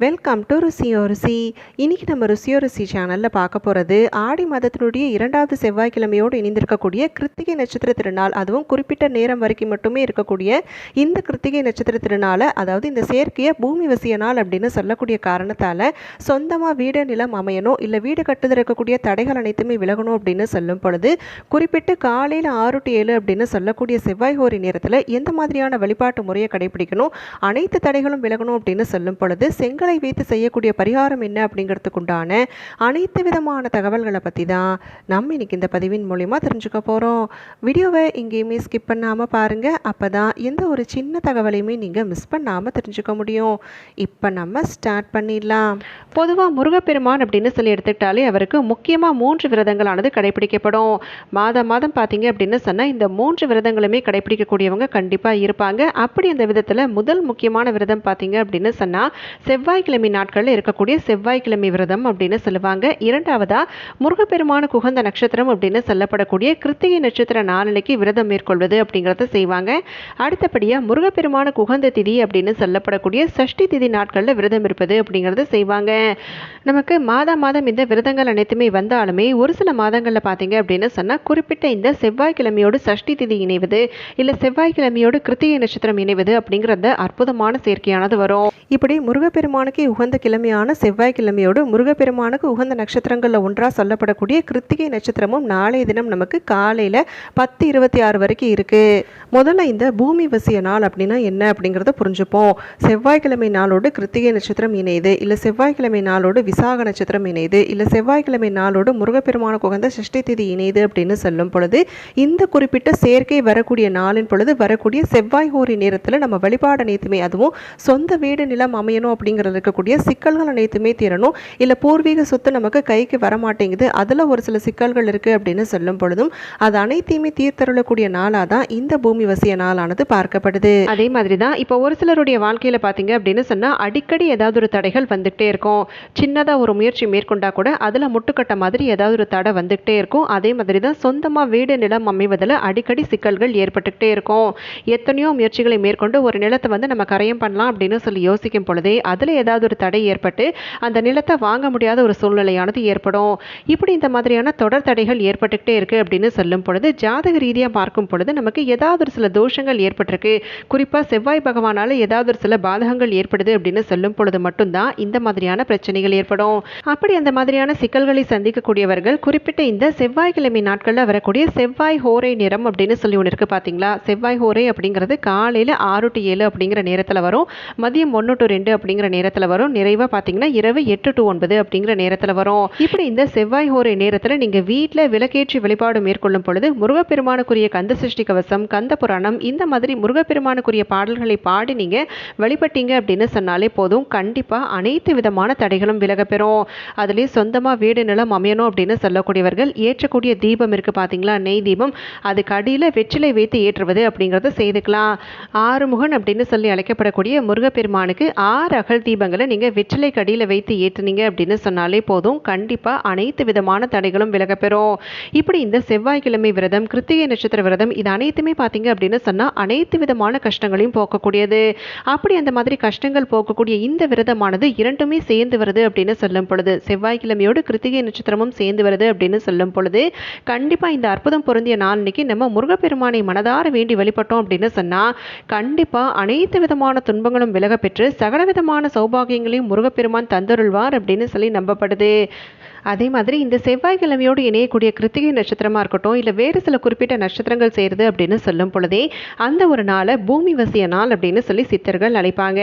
Welcome to ருசியோ ருசி இன்னைக்கு நம்ம ருசியோ ருசி சேனலில் பார்க்க போகிறது ஆடி மாதத்தினுடைய இரண்டாவது செவ்வாய்க்கிழமையோடு இணைந்திருக்கக்கூடிய கிருத்திகை நட்சத்திர திருநாள். அதுவும் குறிப்பிட்ட நேரம் வரைக்கும் மட்டுமே இருக்கக்கூடிய இந்த கிருத்திகை நட்சத்திர திருநாளை அதாவது இந்த செயற்கையை பூமி வசிய நாள் அப்படின்னு சொல்லக்கூடிய காரணத்தால் சொந்தமாக வீடு நிலம் அமையணும் இல்லை வீடு கட்டுதல் இருக்கக்கூடிய தடைகள் அனைத்துமே விலகணும் அப்படின்னு சொல்லும் பொழுது குறிப்பிட்டு காலையில் ஆறு டு ஏழு அப்படின்னு சொல்லக்கூடிய செவ்வாய் ஹோரி நேரத்தில் எந்த மாதிரியான வழிபாட்டு முறையை கடைபிடிக்கணும் அனைத்து தடைகளும் விலகணும் அப்படின்னு சொல்லும் பொழுது செங்கல் வைத்து செய்யக்கூடிய பரிகாரம் என்ன அப்படிங்கிறதுக்கு உண்டான அனைத்து விதமான தகவல்களை பற்றி தான் நம்ம இன்னைக்கு இந்த பதிவின் மூலிமா தெரிஞ்சுக்க போகிறோம் வீடியோவை எங்கேயுமே ஸ்கிப் பண்ணாமல் பாருங்கள் அப்போ தான் எந்த ஒரு சின்ன தகவலையுமே நீங்கள் மிஸ் பண்ணாமல் தெரிஞ்சுக்க முடியும். இப்போ நம்ம ஸ்டார்ட் பண்ணிடலாம். பொதுவாக முருகப்பெருமான் அப்படின்னு சொல்லி எடுத்துக்கிட்டாலே அவருக்கு முக்கியமாக மூன்று விரதங்களானது கடைபிடிக்கப்படும். மாதம் மாதம் பார்த்தீங்க அப்படின்னு சொன்னால் இந்த மூன்று விரதங்களுமே கடைபிடிக்கக்கூடியவங்க கண்டிப்பாக இருப்பாங்க. அப்படி அந்த விதத்தில் முதல் முக்கியமான விரதம் பார்த்தீங்க அப்படின்னு சொன்னால் செவ்வாய்க்கிழமை நாட்களில் இருக்கக்கூடிய செவ்வாய்க்கிழமை விரதம் அப்படின்னு சொல்லுவாங்க. இரண்டாவதாக முருகப்பெருமானுக்கு உகந்த நட்சத்திரம் அப்படின்னு சொல்லப்படக்கூடிய கிருத்திகை நட்சத்திர நாளனைக்கு விரதம் மேற்கொள்வது அப்படிங்கிறத செய்வாங்க. அடுத்தபடியாக முருகப்பெருமானுக்கு உகந்த திதி அப்படின்னு சொல்லப்படக்கூடிய சஷ்டி திதி நாட்களில் விரதம் இருப்பது அப்படிங்கிறத செய்வாங்க. நமக்கு மாதா மாதம் இந்த விரதங்கள் அனைத்துமே வந்தாலுமே ஒரு சில மாதங்களில் பார்த்தீங்க அப்படின்னு சொன்னால் குறிப்பிட்ட இந்த செவ்வாய்க்கிழமையோடு சஷ்டி திதி இணைவது இல்லை செவ்வாய்க்கிழமையோடு கிருத்திகை நட்சத்திரம் இணைவது அப்படிங்கிற அற்புதமான சேர்க்கையானது வரும். இப்படி முருகப்பெருமானுக்கு உகந்த கிழமையான செவ்வாய்க்கிழமையோடு முருகப்பெருமானுக்கு உகந்த நட்சத்திரங்களில் ஒன்றாக சொல்லப்படக்கூடிய கிருத்திகை நட்சத்திரமும் நாளைய தினம் நமக்கு காலையில் பத்து இருபத்தி ஆறு வரைக்கும் இருக்குது முதல்ல இந்த பூமி வசிய நாள் அப்படின்னா என்ன அப்படிங்கிறத புரிஞ்சுப்போம். செவ்வாய்க்கிழமை நாளோடு கிருத்திகை நட்சத்திரம் இணையுது. இல்லை செவ்வாய்க்கிழமை நாளோடு விசாக நட்சத்திரம் இணையுது. இல்லை செவ்வாய்க்கிழமை நாளோடு முருகப்பெருமானுக்கு உகந்த சஷ்டி திதி இணையுது அப்படின்னு சொல்லும் பொழுது இந்த குறிப்பிட்ட சேர்க்கை வரக்கூடிய நாளின் பொழுது வரக்கூடிய செவ்வாய் ஹோரி நேரத்தில் நம்ம வழிபாடு அனைத்துமே அதுவும் சொந்த வீடு நிலம் அமையணும் அப்படிங்கிறது இருக்கக்கூடிய சிக்கல்கள் அனைத்துமே தீரணும். இல்லை பூர்வீக சொத்து நமக்கு கைக்கு வர மாட்டேங்குது அதில் ஒரு சில சிக்கல்கள் இருக்குது அப்படின்னு சொல்லும் பொழுதும் அது அனைத்தையுமே தீர்த்தருளக்கூடிய நாளாக தான் இந்த பூமி வசிய நாளானது பார்க்கப்படுது. அதே மாதிரி தான் இப்போ ஒரு சிலருடைய வாழ்க்கையில் பார்த்தீங்க அப்படின்னு சொன்னால் அடிக்கடி ஏதாவது ஒரு தடைகள் வந்துகிட்டே இருக்கும். சின்னதாக ஒரு முயற்சி மேற்கொண்டா கூட அதில் முட்டுக்கட்ட மாதிரி ஏதாவது ஒரு தடை வந்துகிட்டே இருக்கும். அதே மாதிரி தான் சொந்தமாக வீடு நிலம் அமைவதில் அடிக்கடி சிக்கல்கள் ஏற்பட்டுக்கிட்டே இருக்கும். எத்தனையோ முயற்சிகளை மேற்கொண்டு ஒரு நிலத்தை வந்து நம்ம கரையம் பண்ணலாம் அப்படின்னு சொல்லி யோசிக்கும் பொழுதே அதில் ஏதாவது ஒரு தடை ஏற்பட்டு அந்த நிலத்தை வாங்க முடியாத ஒரு சூழ்நிலையானது ஏற்படும். இப்படி இந்த மாதிரியான தொடர் தடைகள் ஏற்பட்டுக்கிட்டே இருக்குது அப்படின்னு சொல்லும் பொழுது ஜாதக ரீதியாக பார்க்கும் பொழுது நமக்கு ஏதாவது ஒரு சில தோஷங்கள் ஏற்பட்டிருக்கு. குறிப்பாக செவ்வாய் பகவானால் ஏதாவது ஒரு சில பாதகங்கள் ஏற்படுது அப்படின்னு சொல்லும் பொழுது மட்டும்தான் இந்த மாதிரியான பிரச்சனைகள் ஏற்படும். அப்படி அந்த மாதிரியான சிக்கல்களை சந்திக்கக்கூடியவர்கள் குறிப்பிட்ட இந்த செவ்வாய்க்கிழமை நாட்களில் வரக்கூடிய செவ்வாய் ஹோரை நிறம் அப்படின்னு சொல்லி ஒன்று இருக்குது பார்த்தீங்களா செவ்வாய் ஹோரை அப்படிங்கிறது காலையில் ஆறு டு ஏழு அப்படிங்கிற நேரத்தில் வரும். மதியம் ஒன்று டு ரெண்டு அப்படிங்கிற நேரத்தில் வரும். நிறைவாக பார்த்தீங்கன்னா இரவு எட்டு டு ஒன்பது அப்படிங்கிற நேரத்தில் வரும். இப்படி இந்த செவ்வாய் ஹோரை நேரத்தில் நீங்கள் வீட்டில் விளக்கேற்றி வழிபாடு மேற்கொள்ளும் பொழுது முருகப்பெருமானுக்குரிய கந்த சிருஷ்டி கவசம் கந்த புராணம் இந்த மாதிரி முருகப்பெருமானுக்குரிய பாடல்களை பாடி நீங்கள் வழிபட்டீங்க அப்படின்னு சொன்னாலே போதும். கண்டிப்பாக அனைத்து விதமான தடைகளும் விலகப்பெறும். அதுலேயே சொந்தமாக வீடு நிலம் அமையணும் அப்படின்னு சொல்லக்கூடியவர்கள் ஏற்றக்கூடிய தீபம் இருக்குது பார்த்தீங்களா நெய் தீபம். அதுக்கு அடியில் வெற்றிலை வைத்து ஏற்றுவது அப்படிங்கிறத செய்துக்கலாம். ஆறுமுகன் அப்படின்னு சொல்லி அழைக்கப்படக்கூடிய முருகப்பெருமானுக்கு ஆறு அகல் தீபங்களை நீங்கள் வெற்றிலை கடியில் வைத்து ஏற்றுனீங்க அப்படின்னு சொன்னாலே போதும். கண்டிப்பாக அனைத்து விதமான தடைகளும் விலகப்பெறும். இப்படி இந்த செவ்வாய்க்கிழமை விரதம் கிருத்திகை நட்சத்திர விரதம் இது அனைத்துமே பார்த்தீங்க அப்படின்னு சொன்னால் அனைத்து விதமான கஷ்டங்களையும் போக்கக்கூடியது. அப்படி அந்த மாதிரி கஷ்டங்கள் போக்கக்கூடிய இந்த விரதமானது இரண்டுமே சேர்ந்து வருது அப்படின்னு சொல்லும் பொழுது செவ்வாய்க்கிழமையோடு கிருத்திகை நட்சத்திரமும் சேர்ந்து வருது அப்படின்னு சொல்லும் பொழுது கண்டிப்பாக இந்த அற்புதம் பொருந்திய நாள் இன்னைக்கு நம்ம முருகப்பெருமானை மனதார வேண்டி வழிபட்டோம் அப்படின்னு சொன்னால் கண்டிப்பாக அனைத்து விதமான துன்பங்களும் விலக பெற்று சகல விதமான சௌபாகியங்களையும் முருகப்பெருமான் தந்தருள்வார் அப்படின்னு சொல்லி நம்பப்படுது. அதே மாதிரி இந்த செவ்வாய்க்கிழமையோடு இணையக்கூடிய கிருத்திகை நட்சத்திரமாக இருக்கட்டும் இல்லை வேறு சில குறிப்பிட்ட நட்சத்திரங்கள் சேருது அப்படின்னு சொல்லும் பொழுதே அந்த ஒரு நாளை பூமி வசிய நாள் அப்படின்னு சொல்லி சித்தர்கள் அழைப்பாங்க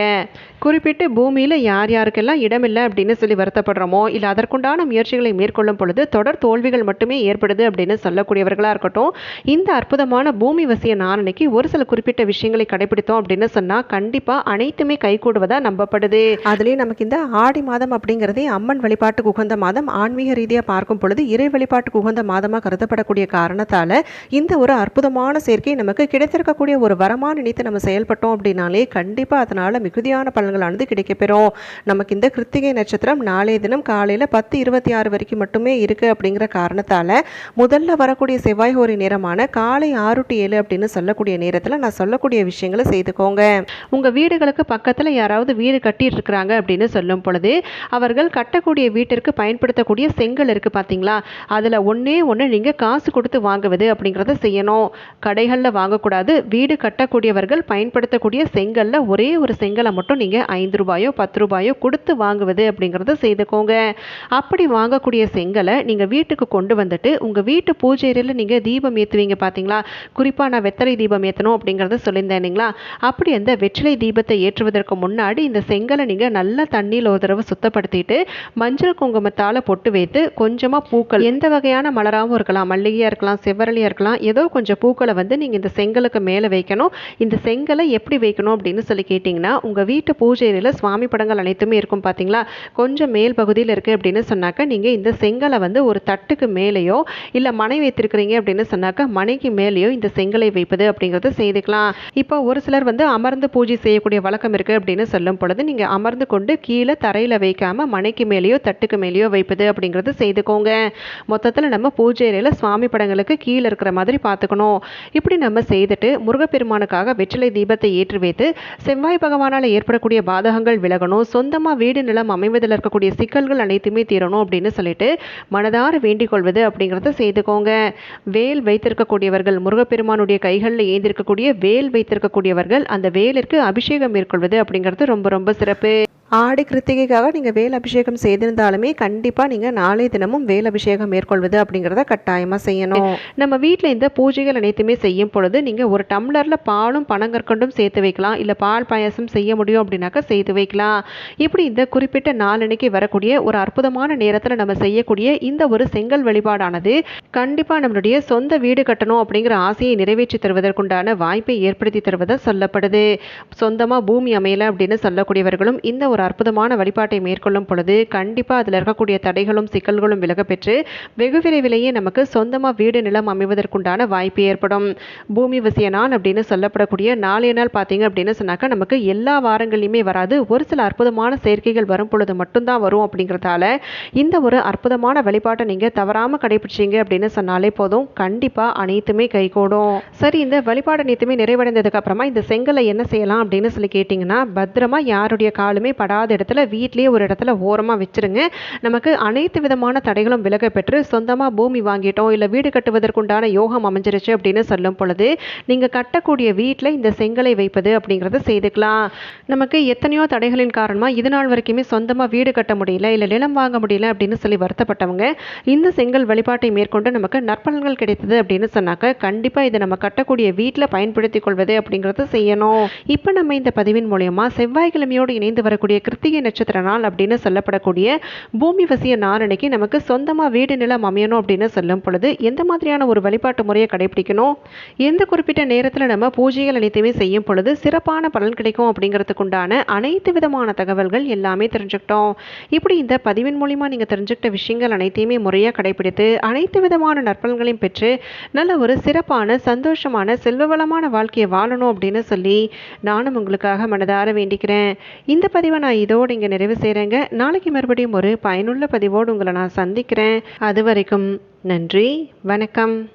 குறிப்பிட்டு பூமியில் யார் யாருக்கெல்லாம் இடமில்லை அப்படின்னு சொல்லி வருத்தப்படுறோமோ இல்லை அதற்குண்டான முயற்சிகளை மேற்கொள்ளும் பொழுது தொடர் தோல்விகள் மட்டுமே ஏற்படுது அப்படின்னு சொல்லக்கூடியவர்களாக இருக்கட்டும் இந்த அற்புதமான பூமி வசிய நாள் அன்னைக்கு ஒரு சில குறிப்பிட்ட விஷயங்களை கடைபிடித்தோம் அப்படின்னு சொன்னால் கண்டிப்பாக அனைத்துமே கைகூடுவதாக நம்பப்படுது. அதுலேயும் நமக்கு இந்த ஆடி மாதம் அப்படிங்கிறதே அம்மன் வழிபாட்டுக்கு உகந்த மாதம். ஆன்மீக ரீதியாக பார்க்கும் பொழுது இறை வழிபாட்டுக்கு உகந்த மாதமாக கருதப்படக்கூடிய காரணத்தால் இந்த ஒரு அற்புதமான சேர்க்கை நமக்கு கிடைத்திருக்கக்கூடிய ஒரு வரமாக நினைத்து நம்ம செயல்பட்டோம் அப்படின்னாலே கண்டிப்பாக அதனால் மிகுதியான பலன்களானது கிடைக்கப்பெறும். நமக்கு இந்த கிருத்திகை நட்சத்திரம் நாளைய தினம் காலையில் பத்து இருபத்தி ஆறு வரைக்கும் மட்டுமே இருக்குது அப்படிங்கிற காரணத்தால் முதல்ல வரக்கூடிய செவ்வாய் ஹோரி நேரமான காலை ஆறு டு ஏழு அப்படின்னு சொல்லக்கூடிய நேரத்தில் நான் சொல்லக்கூடிய விஷயங்களை செய்துக்கோங்க. உங்கள் வீடுகளுக்கு பக்கத்தில் யாராவது வீடு கட்டிட்டு இருக்கிறாங்க அப்படின்னு சொல்லும் பொழுது அவர்கள் கட்டக்கூடிய வீட்டிற்கு பயன்படுத்தக்கூடிய செங்கல் இருக்குது பார்த்தீங்களா அதில் ஒன்றே ஒன்று நீங்கள் காசு கொடுத்து வாங்குவது அப்படிங்கிறத செய்யணும். கடைகளில் வாங்கக்கூடாது. வீடு கட்டக்கூடியவர்கள் பயன்படுத்தக்கூடிய செங்கலில் ஒரே ஒரு செங்கலை மட்டும் நீங்கள் ஐந்து ரூபாயோ பத்து ரூபாயோ கொடுத்து வாங்குவது அப்படிங்கிறத செய்துக்கோங்க. அப்படி வாங்கக்கூடிய செங்கலை நீங்கள் வீட்டுக்கு கொண்டு வந்துட்டு உங்கள் வீட்டு பூஜையில் நீங்கள் தீபம் ஏற்றுவீங்க பார்த்தீங்களா குறிப்பாக நான் வெத்தலை தீபம் ஏற்றணும் அப்படிங்கிறத சொல்லியிருந்தேன் இல்லைங்களா? அப்படி அந்த வெற்றிலை தீபத்தை ஏற்றுவதற்கு முன்னாடி இந்த செங்கலை நீங்கள் நல்லா தண்ணியில் ஒரு தடவை சுத்தப்படுத்திட்டு மஞ்சள் குங்குமத்தால் பொட்டு வைத்து கொஞ்சமாக பூக்கள் எந்த வகையான மலராகவும் இருக்கலாம் மல்லிகையாக இருக்கலாம் செவ்வரளியாக இருக்கலாம் ஏதோ கொஞ்சம் பூக்களை வந்து நீங்கள் இந்த செங்கலுக்கு மேலே வைக்கணும். இந்த செங்கலை எப்படி வைக்கணும் அப்படின்னு சொல்லி கேட்டிங்கன்னா உங்கள் வீட்டு பூஜையில் சுவாமி படங்கள் அனைத்துமே இருக்கும் பார்த்தீங்களா கொஞ்சம் மேல் பகுதியில் இருக்குது அப்படின்னு சொன்னாக்க நீங்கள் இந்த செங்கலை வந்து ஒரு தட்டுக்கு மேலேயோ இல்லை மனை வைத்திருக்கிறீங்க அப்படின்னு சொன்னாக்க மனைக்கு மேலேயோ இந்த செங்கலை வைப்பது அப்படிங்கிறத செய்துக்கலாம். இப்போ ஒரு சிலர் வந்து அமர்ந்து பூஜை செய்யக்கூடிய வழக்கம் இருக்குது அப்படின்னு சொல்லும் பொழுது நீங்கள் அமர்ந்து கொண்டு கீழே தரையில் வைக்காமல் மனைக்கு மேலேயோ தட்டுக்கு மேலேயோ வைப்பது அப்படிங்கிறது செய்துக்கோங்க. மொத்தத்தில் நம்ம பூஜை அறையில் சுவாமி படங்களுக்கு கீழே இருக்கிற மாதிரி பார்த்துக்கணும். இப்படி நம்ம செய்துட்டு முருகப்பெருமானுக்காக வெற்றிலை தீபத்தை ஏற்றி வைத்து செவ்வாய் பகவானால் ஏற்படக்கூடிய பாதகங்கள் விலகணும். சொந்தமாக வீடு நிலம் அமைவதில் இருக்கக்கூடிய சிக்கல்கள் அனைத்துமே தீரணும் அப்படின்னு சொல்லிட்டு மனதார வேண்டிக் கொள்வது அப்படிங்கிறத செய்துக்கோங்க. வேல் வைத்திருக்கக்கூடியவர்கள் முருகப்பெருமானுடைய கைகளில் ஏந்திருக்கக்கூடிய வேல் வைத்திருக்கக்கூடியவர்கள் அந்த வேலிற்கு அபிஷேகம் மேற்கொள்வது அப்படிங்கிறது ரொம்ப ரொம்ப சிறப்பு. ஆடி கிருத்திகைக்காக நீங்கள் வேல் அபிஷேகம் செய்திருந்தாலுமே கண்டிப்பாக நீங்கள் நாளை தினமும் வேல் அபிஷேகம் மேற்கொள்வது அப்படிங்கிறத கட்டாயமாக செய்யணும். நம்ம வீட்டில் இந்த பூஜைகள் அனைத்துமே செய்யும் பொழுது நீங்கள் ஒரு டம்ளரில் பாலும் பனங்கற்கண்டும் சேர்த்து வைக்கலாம். இல்லை பால் பாயாசம் செய்ய முடியும் அப்படின்னாக்கா செய்து வைக்கலாம். இப்படி இந்த குறிப்பிட்ட நாளன்னைக்கு வரக்கூடிய ஒரு அற்புதமான நேரத்தில் நம்ம செய்யக்கூடிய இந்த ஒரு செங்கல் வழிபாடானது கண்டிப்பாக நம்மளுடைய சொந்த வீடு கட்டணும் அப்படிங்கிற ஆசையை நிறைவேற்றி தருவதற்குண்டான வாய்ப்பை ஏற்படுத்தி தருவதாக சொல்லப்படுது. சொந்தமாக பூமி அமையலை அப்படின்னு சொல்லக்கூடியவர்களும் இந்த ஒரு அற்புதமான வழிபாட்டை மேற்கொள்ளும் பொழுது கண்டிப்பாக அதில் இருக்கக்கூடிய தடைகளும் சிக்கல்களும் விலகப்பெற்று வெகு விரைவிலேயே நமக்கு சொந்தமாக வீடு நிலம் அமைவதற்குண்டான வாய்ப்பு ஏற்படும். பூமி வசிய நாள் அப்படின்னு சொல்லப்படக்கூடிய நாளைய நாள் பார்த்தீங்க அப்படின்னு சொன்னாக்கா நமக்கு எல்லா வாரங்களையுமே வராது. ஒரு சில அற்புதமான சேர்க்கைகள் வரும் பொழுது மட்டும்தான் வரும் அப்படிங்கிறதால இந்த ஒரு அற்புதமான வழிபாட்டை நீங்கள் தவறாமல் கடைபிடிச்சிங்க அப்படின்னு சொன்னாலே போதும். கண்டிப்பாக அனைத்துமே கைகூடும். சரி இந்த வழிபாடு அனைத்துமே நிறைவடைந்ததுக்கு அப்புறமா இந்த செங்கலை என்ன செய்யலாம் அப்படின்னு சொல்லி கேட்டிங்கன்னா பத்திரமா யாருடைய காலுமே படாத இடத்துல வீட்லேயே ஒரு இடத்துல ஓரமாக வச்சுருங்க. நமக்கு அனைத்து அனைத்து விதமான தடைகளும் விலக பெற்று சொந்தமாக பூமி வாங்கிட்டோம் இல்லை வீடு கட்டுவதற்குண்டான யோகம் அமைஞ்சிருச்சு அப்படின்னு சொல்லும் பொழுது நீங்கள் கட்டக்கூடிய வீட்டில் இந்த செங்கலை வைப்பது அப்படிங்கிறத செய்துக்கலாம். நமக்கு எத்தனையோ தடைகளின் காரணமாக இது நாள் வரைக்குமே சொந்தமாக வீடு கட்ட முடியல இல்லை நிலம் வாங்க முடியல அப்படின்னு சொல்லி வருத்தப்பட்டவங்க இந்த செங்கல் வழிபாட்டை மேற்கொண்டு நமக்கு நற்பலன்கள் கிடைத்தது அப்படின்னு சொன்னாக்க கண்டிப்பாக இதை நம்ம கட்டக்கூடிய வீட்டில் பயன்படுத்தி கொள்வது அப்படிங்கிறத செய்யணும். இப்போ நம்ம இந்த பதிவின் மூலயமா செவ்வாய்க்கிழமையோடு இணைந்து வரக்கூடிய கிருத்திகை நட்சத்திர நாள் அப்படின்னு சொல்லப்படக்கூடிய பூமி வசிய நாரணிக்கு நமக்கு சொந்தமாக வீடு நிலம் அமையணும் அப்படின்னு சொல்லும் பொழுது எந்த மாதிரியான ஒரு வழிபாட்டு முறையை கடைபிடிக்கணும்? எந்த குறிப்பிட்ட நேரத்தில் நம்ம பூஜைகள் அனைத்துமே செய்யும் பொழுது சிறப்பான பலன் கிடைக்கும் அப்படிங்கிறதுக்குண்டான அனைத்து விதமான தகவல்கள் எல்லாமே தெரிஞ்சுக்கிட்டோம். இப்படி இந்த பதிவின் மூலிமா நீங்கள் தெரிஞ்சுக்கிட்ட விஷயங்கள் அனைத்தையுமே முறையாக கடைபிடித்து அனைத்து விதமான நற்பலன்களையும் பெற்று நல்ல ஒரு சிறப்பான சந்தோஷமான செல்வவளமான வாழ்க்கையை வாழணும் அப்படின்னு சொல்லி நானும் உங்களுக்காக மனதார வேண்டிக்கிறேன். இந்த பதிவை நான் இதோடு இங்கே நிறைவு செய்கிறேங்க நாளைக்கு மறுபடியும் ஒரு பயனுள்ள பதிவோடு உங்களை நான் சந்திக்கிறேன். அது வரைக்கும் நன்றி வணக்கம்.